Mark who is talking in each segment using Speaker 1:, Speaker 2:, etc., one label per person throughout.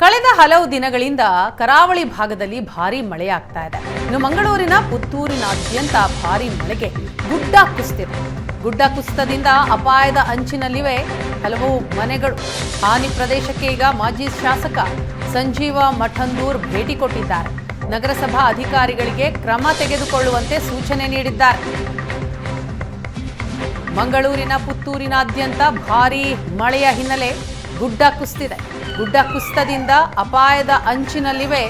Speaker 1: ಕಳೆದ ಹಲವು ದಿನಗಳಿಂದ ಕರಾವಳಿ ಭಾಗದಲ್ಲಿ ಭಾರಿ ಮಳೆಯಾಗ್ತಾ ಇದೆ. ಇನ್ನು ಮಂಗಳೂರಿನ ಪುತ್ತೂರಿನಾದ್ಯಂತ ಭಾರಿ ಮಳೆಗೆ ಗುಡ್ಡ ಕುಸಿದಿದೆ. ಗುಡ್ಡ ಕುಸಿತದಿಂದ ಅಪಾಯದ ಅಂಚಿನಲ್ಲಿವೆ ಹಲವು ಮನೆಗಳು. ಹಾನಿ ಪ್ರದೇಶಕ್ಕೆ ಈಗ ಮಾಜಿ ಶಾಸಕ ಸಂಜೀವ ಮಠಂದೂರ್ ಭೇಟಿ ಕೊಟ್ಟಿದ್ದಾರೆ. ನಗರಸಭಾ ಅಧಿಕಾರಿಗಳಿಗೆ ಕ್ರಮ ತೆಗೆದುಕೊಳ್ಳುವಂತೆ ಸೂಚನೆ ನೀಡಿದ್ದಾರೆ. ಮಂಗಳೂರಿನ ಪುತ್ತೂರಿನಾದ್ಯಂತ ಭಾರೀ ಮಳೆಯ ಹಿನ್ನೆಲೆ ಗುಡ್ಡ ಕುಸ್ತಿದೆ. ಗುಡ್ಡ ಕುಸ್ತದಿಂದ ಅಪಾಯದ ಅಂಚಿನಲ್ಲಿವೆ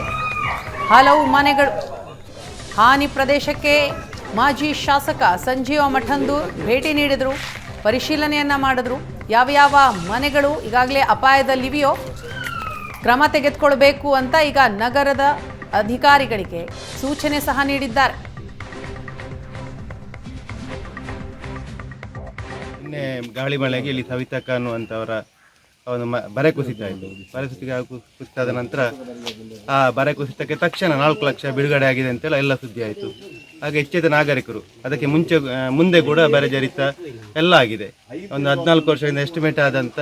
Speaker 1: ಹಲವು ಮನೆಗಳು. ಹಾನಿ ಪ್ರದೇಶಕ್ಕೆ ಮಾಜಿ ಶಾಸಕ ಸಂಜೀವ ಮಠಂದೂರ್ ಭೇಟಿ ನೀಡಿದರು. ಪರಿಶೀಲನೆಯನ್ನ ಮಾಡಿದ್ರು. ಯಾವ ಯಾವ ಮನೆಗಳು ಈಗಾಗಲೇ ಅಪಾಯದಲ್ಲಿವೆಯೋ ಕ್ರಮ ತೆಗೆದುಕೊಳ್ಬೇಕು ಅಂತ ಈಗ ನಗರದ ಅಧಿಕಾರಿಗಳಿಗೆ ಸೂಚನೆ ಸಹ ನೀಡಿದ್ದಾರೆ.
Speaker 2: ಗಾಳಿ ಮಳೆಗೆ ಇಲ್ಲಿ ಸವಿತಕ್ಕ ಅನ್ನುವಂಥವರ ಒಂದು ಮ, ಬರೆ ಕುಸಿತ ಆಯಿತು ಬರೆ ಕುಸಿತ, ಕುಸಿತಾದ ನಂತರ ಆ ಬರೆ ಕುಸಿತಕ್ಕೆ ತಕ್ಷಣ ನಾಲ್ಕು ಲಕ್ಷ ಬಿಡುಗಡೆ ಆಗಿದೆ ಅಂತೇಳಿ ಎಲ್ಲ ಸುದ್ದಿ ಆಯಿತು. ಹಾಗೆ ಎಚ್ಚೆತ್ತ ನಾಗರಿಕರು, ಅದಕ್ಕೆ ಮುಂಚೆ ಮುಂದೆ ಕೂಡ ಬರೆ ಜರಿತ ಎಲ್ಲ ಆಗಿದೆ. ಒಂದು ಹದಿನಾಲ್ಕು ವರ್ಷದಿಂದ ಎಸ್ಟಿಮೇಟ್ ಆದಂಥ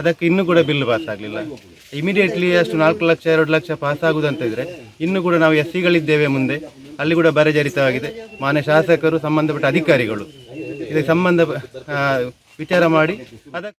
Speaker 2: ಅದಕ್ಕೆ ಇನ್ನೂ ಕೂಡ ಬಿಲ್ ಪಾಸ್ ಆಗಲಿಲ್ಲ. ಇಮಿಡಿಯೇಟ್ಲಿ ಅಷ್ಟು ನಾಲ್ಕು ಲಕ್ಷ, ಎರಡು ಲಕ್ಷ ಪಾಸ್ ಆಗುವುದಂತ ಇದ್ದರೆ ಇನ್ನೂ ಕೂಡ ನಾವು ಎಸ್ ಸಿಗಳಿದ್ದೇವೆ ಮುಂದೆ. ಅಲ್ಲಿ ಕೂಡ ಬರೆ ಜರಿತವಾಗಿದೆ. ಮಾನ್ಯ ಶಾಸಕರು, ಸಂಬಂಧಪಟ್ಟ ಅಧಿಕಾರಿಗಳು. ಇದಕ್ಕೆ ಸಂಬಂಧ ವಿಚಾರ ಮಾಡಿ, ಅದಕ್ಕೆ